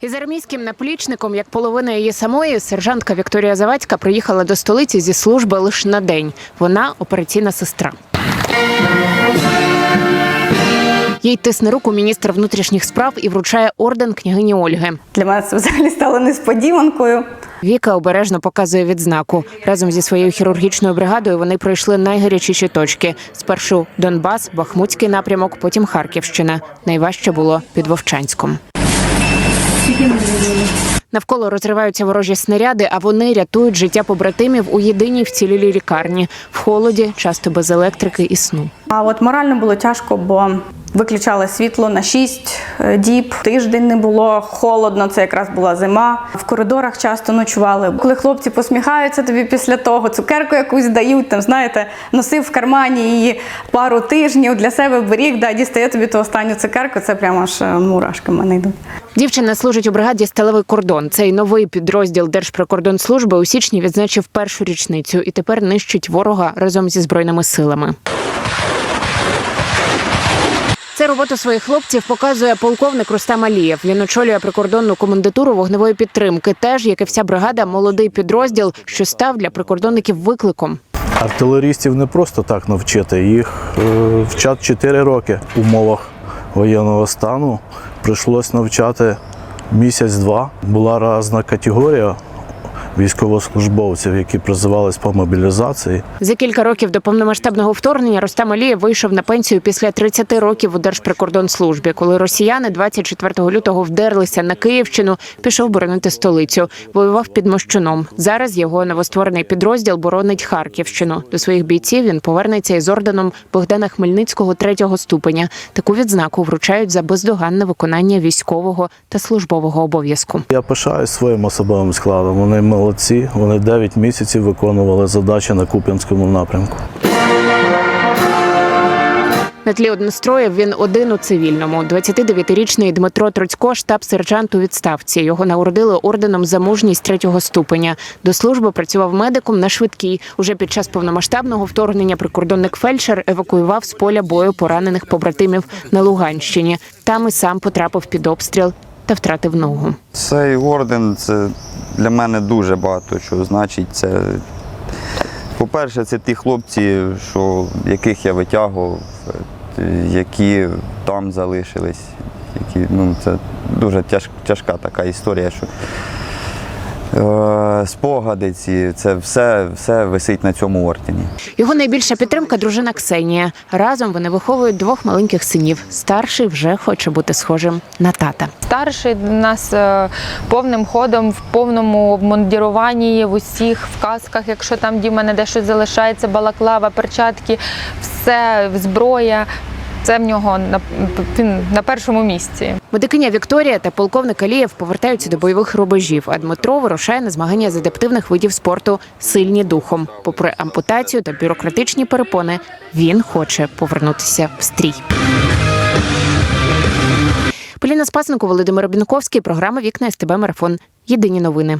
Із армійським наплічником, як половина її самої, сержантка Вікторія Завадська приїхала до столиці зі служби лише на день. Вона операційна сестра. Їй тисне руку міністр внутрішніх справ і вручає орден княгині Ольги. Для мене це взагалі стало несподіванкою. Віка обережно показує відзнаку. Разом зі своєю хірургічною бригадою вони пройшли найгарячіші точки: спершу Донбас, Бахмутський напрямок, потім Харківщина. Найважче було під Вовчанськом. Навколо розриваються ворожі снаряди, а вони рятують життя побратимів у єдиній вцілілій лікарні в холоді, часто без електрики і сну. А от морально було тяжко, бо виключали світло на 6 діб, тиждень не було холодно, це якраз була зима. В коридорах часто ночували. Коли хлопці посміхаються тобі після того, цукерку якусь дають, там знаєте, носив в кармані її пару тижнів для себе беріг, да, дістає тобі ту останню цукерку, це прямо аж е, мурашки в мене йдуть. Дівчина служить у бригаді Сталевий кордон. Цей новий підрозділ Держприкордонслужби у січні відзначив першу річницю і тепер нищить ворога разом зі збройними силами. Це роботу своїх хлопців показує полковник Рустам Алієв. Він очолює прикордонну комендатуру вогневої підтримки. Теж, як і вся бригада, молодий підрозділ, що став для прикордонників викликом. Артилерістів не просто так навчити. Їх е, вчать 4 роки в умовах воєнного стану. Прийшлось навчати місяць-два. Була різна категорія військовослужбовців, які призивались по мобілізації. За кілька років до повномасштабного вторгнення Рустам Алієв вийшов на пенсію після 30 років у Держприкордонслужбі. Коли росіяни 24 лютого вдерлися на Київщину, пішов боронити столицю. Воював під Мощуном. Зараз його новостворений підрозділ боронить Харківщину. До своїх бійців він повернеться із орденом Богдана Хмельницького третього ступеня. Таку відзнаку вручають за бездоганне виконання військового та службового обов'язку. Я пишаюсь своїм особовим складом. Вони молодці. Вони 9 місяців виконували задачі на Куп'янському напрямку. На тлі одностроїв він один у цивільному. 29-річний Дмитро Троцько, штаб-сержант у відставці. Його нагородили орденом за мужність третього ступеня. До служби працював медиком на швидкій. Уже під час повномасштабного вторгнення прикордонник фельдшер евакуював з поля бою поранених побратимів на Луганщині. Там і сам потрапив під обстріл та втратив ногу. Цей орден це для мене дуже багато що значить. Це, по-перше, це ті хлопці, що, яких я витягував, е, які там залишились. Які, ну, це дуже тяж, тяжка така історія, що спогади ці, це все, все висить на цьому ордені. Його найбільша підтримка дружина Ксенія. Разом вони виховують двох маленьких синів. Старший вже хоче бути схожим на тата. Старший у нас е, повним ходом, в повному обмундіруванні, в усіх в касках, якщо там Діма не де щось залишається, балаклава, перчатки, все, зброя. Це в нього на, він на першому місці. Медикиня Вікторія та полковник Алієв повертаються до бойових рубежів, а Дмитро вирушає на змагання з адаптивних видів спорту сильні духом. Попри ампутацію та бюрократичні перепони, він хоче повернутися в стрій. Поліна Спасенко, Володимир Бінковський, програма Вікна СТБ Марафон. Єдині новини.